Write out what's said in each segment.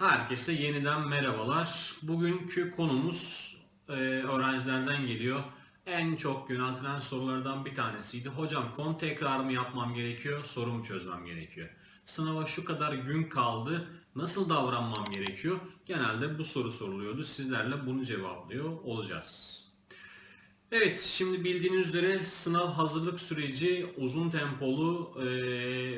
herkese yeniden merhabalar. Bugünkü konumuz e, öğrencilerden geliyor. En çok yöneltilen sorulardan bir tanesiydi. Hocam konu tekrar mı yapmam gerekiyor, soru mu çözmem gerekiyor? Sınava şu kadar gün kaldı, nasıl davranmam gerekiyor? Genelde bu soru soruluyordu. Sizlerle bunu cevaplıyor olacağız. Evet, şimdi bildiğiniz üzere sınav hazırlık süreci uzun tempolu e,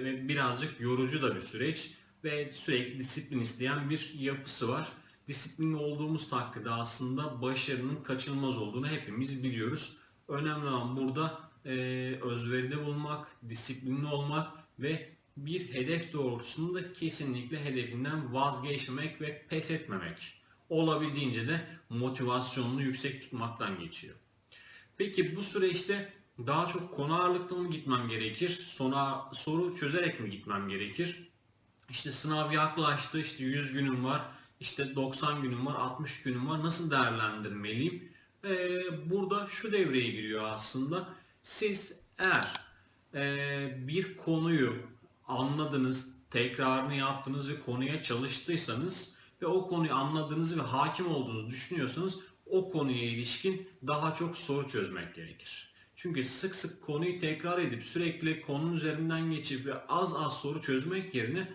ve birazcık yorucu da bir süreç ve sürekli disiplin isteyen bir yapısı var. Disiplinli olduğumuz takdirde aslında başarının kaçınılmaz olduğunu hepimiz biliyoruz. Önemli olan burada e, özveride bulunmak, disiplinli olmak ve bir hedef doğrultusunda kesinlikle hedefinden vazgeçmemek ve pes etmemek. Olabildiğince de motivasyonunu yüksek tutmaktan geçiyor. Peki bu süreçte daha çok konu ağırlıklı mı gitmem gerekir? Sonra soru çözerek mi gitmem gerekir? İşte sınav yaklaştı, işte 100 günüm var, işte 90 günüm var, 60 günüm var. Nasıl değerlendirmeliyim? Ee, burada şu devreye giriyor aslında. Siz eğer e, bir konuyu anladınız, tekrarını yaptınız ve konuya çalıştıysanız ve o konuyu anladığınızı ve hakim olduğunuzu düşünüyorsanız o konuya ilişkin daha çok soru çözmek gerekir. Çünkü sık sık konuyu tekrar edip sürekli konunun üzerinden geçip ve az az soru çözmek yerine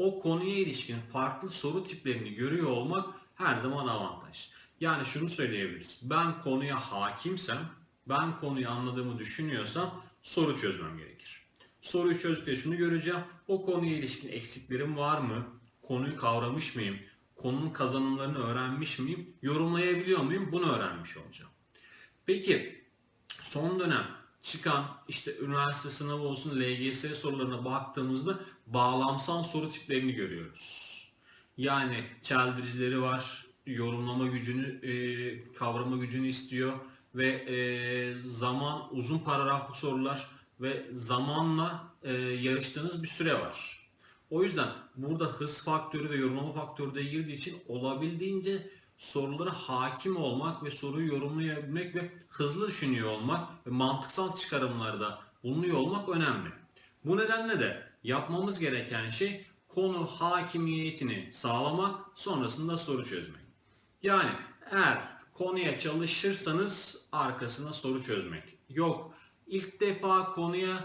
o konuya ilişkin farklı soru tiplerini görüyor olmak her zaman avantaj. Yani şunu söyleyebiliriz. Ben konuya hakimsem, ben konuyu anladığımı düşünüyorsam soru çözmem gerekir. Soruyu çözdükçe şunu göreceğim. O konuya ilişkin eksiklerim var mı? Konuyu kavramış mıyım? Konunun kazanımlarını öğrenmiş miyim? Yorumlayabiliyor muyum? Bunu öğrenmiş olacağım. Peki son dönem çıkan işte üniversite sınavı olsun LGS sorularına baktığımızda bağlamsal soru tiplerini görüyoruz. Yani çeldiricileri var, yorumlama gücünü, e, kavrama gücünü istiyor ve e, zaman uzun paragraflı sorular ve zamanla e, yarıştığınız bir süre var. O yüzden burada hız faktörü ve yorumlama faktörü de girdiği için olabildiğince sorulara hakim olmak ve soruyu yorumlayabilmek ve hızlı düşünüyor olmak ve mantıksal çıkarımlarda bulunuyor olmak önemli. Bu nedenle de yapmamız gereken şey konu hakimiyetini sağlamak, sonrasında soru çözmek. Yani eğer konuya çalışırsanız arkasına soru çözmek. Yok ilk defa konuya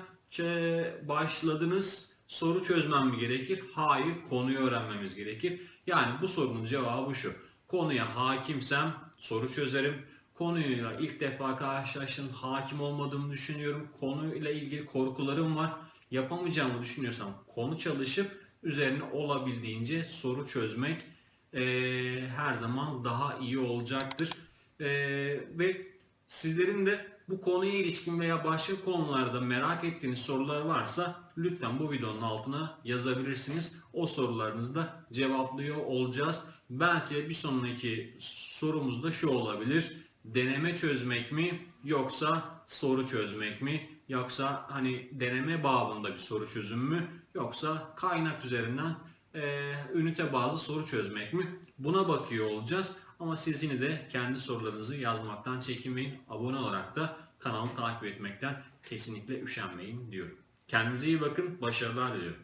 başladınız soru çözmem mi gerekir? Hayır konuyu öğrenmemiz gerekir. Yani bu sorunun cevabı şu. Konuya hakimsem soru çözerim. Konuyla ilk defa karşılaştım, hakim olmadığımı düşünüyorum. Konuyla ilgili korkularım var. Yapamayacağımı düşünüyorsam konu çalışıp üzerine olabildiğince soru çözmek eee, her zaman daha iyi olacaktır. Eee, ve sizlerin de bu konuya ilişkin veya başka konularda merak ettiğiniz sorular varsa lütfen bu videonun altına yazabilirsiniz. O sorularınızı da cevaplıyor olacağız. Belki bir sonraki sorumuz da şu olabilir. Deneme çözmek mi yoksa soru çözmek mi? Yoksa hani deneme babında bir soru çözüm mü? Yoksa kaynak üzerinden e, ünite bazı soru çözmek mi? Buna bakıyor olacağız. Ama siz yine de kendi sorularınızı yazmaktan çekinmeyin. Abone olarak da kanalı takip etmekten kesinlikle üşenmeyin diyorum. Kendinize iyi bakın. Başarılar diliyorum.